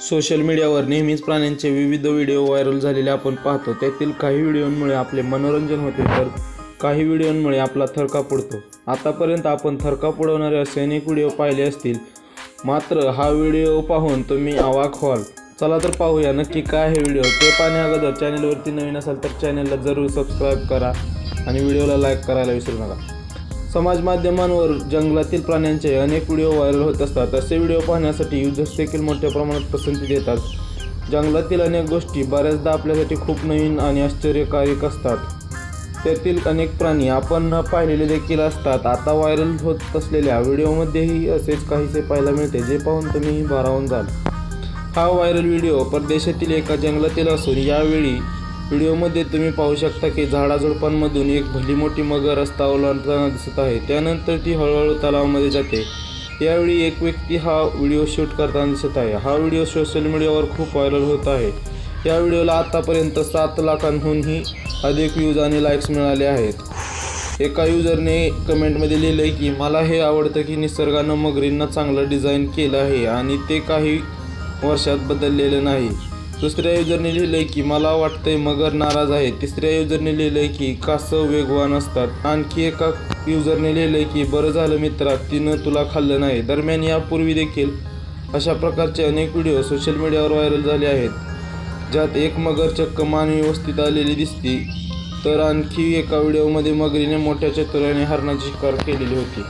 Social मीडियावर नेहमीच प्राण्यांचे विविध व्हिडिओ व्हायरल झालेले आपण पाहतो. त्यातील काही व्हिडिओंमुळे आपले मनोरंजन होते तर काही व्हिडिओंमुळे आपला थरका पुडतो. आतापर्यंत आपण थरका पुडवणारे असे अनेक व्हिडिओ पाहिले असतील. मात्र हा व्हिडिओ पाहून तुम्ही आवाक व्हाल. चला तर पाहूया नक्की काय आहे व्हिडिओ. ते पाहण्या अगोदर चॅनलवरती नवीन असाल तर चॅनलला जरूर सबस्क्राईब करा आणि व्हिडिओला लाईक करायला विसरू नका. समाज माध्यमांवर जंगलातील प्राण्यांचे अनेक व्हिडिओ व्हायरल होत असतात. असे व्हिडिओ पाहण्यासाठी युजर्स देखील मोठ्या प्रमाणात पसंती देतात. जंगलातील अनेक गोष्टी बऱ्याचदा आपल्यासाठी खूप नवीन आणि आश्चर्यकारक असतात. त्यातील अनेक प्राणी आपण न पाहिलेले देखील असतात. आता व्हायरल होत असलेल्या व्हिडिओमध्येही असेच काहीसे पाहायला मिळते. जे पाहून तुम्ही भारावून जाल. हा व्हायरल व्हिडिओ परदेशातील एका जंगलातील असून यावेळी व्हिडिओमध्ये तुम्ही पाहू शकता की झाडाझुडपांमधून एक भली मोठी मगर रस्ता ओलांडताना दिसत आहे. त्यानंतर ती हळूहळू तलावामध्ये जाते. यावेळी एक व्यक्ती हा व्हिडिओ शूट करताना दिसत आहे. हा व्हिडिओ सोशल मीडियावर खूप व्हायरल होत आहे. या व्हिडिओला आतापर्यंत सात लाखांहूनही अधिक व्ह्यूज आणि लाईक्स मिळाले आहेत. एका युजरने कमेंटमध्ये लिहिलं आहे की मला हे आवडतं की निसर्गानं मगरींना चांगलं डिझाईन केलं आहे आणि ते काही वर्षात बदललेलं नाही. दुसऱ्या युजरने लिहिलंय की मला वाटतंय मगर नाराज आहे. तिसऱ्या युजरने लिहिलंय की कासव वेगवान असतात. आणखी एका युजरने लिहिलंय की बरं झालं मित्रा तिनं तुला खाल्लं नाही. दरम्यान यापूर्वी देखील अशा प्रकारचे अनेक व्हिडिओ सोशल मीडियावर व्हायरल झाले आहेत ज्यात एक मगर चक्क मानवी वस्तीत आलेली दिसती तर आणखी एका व्हिडिओमध्ये मगरीने मोठ्या चतुराने हरणाची शिकार केलेली होती.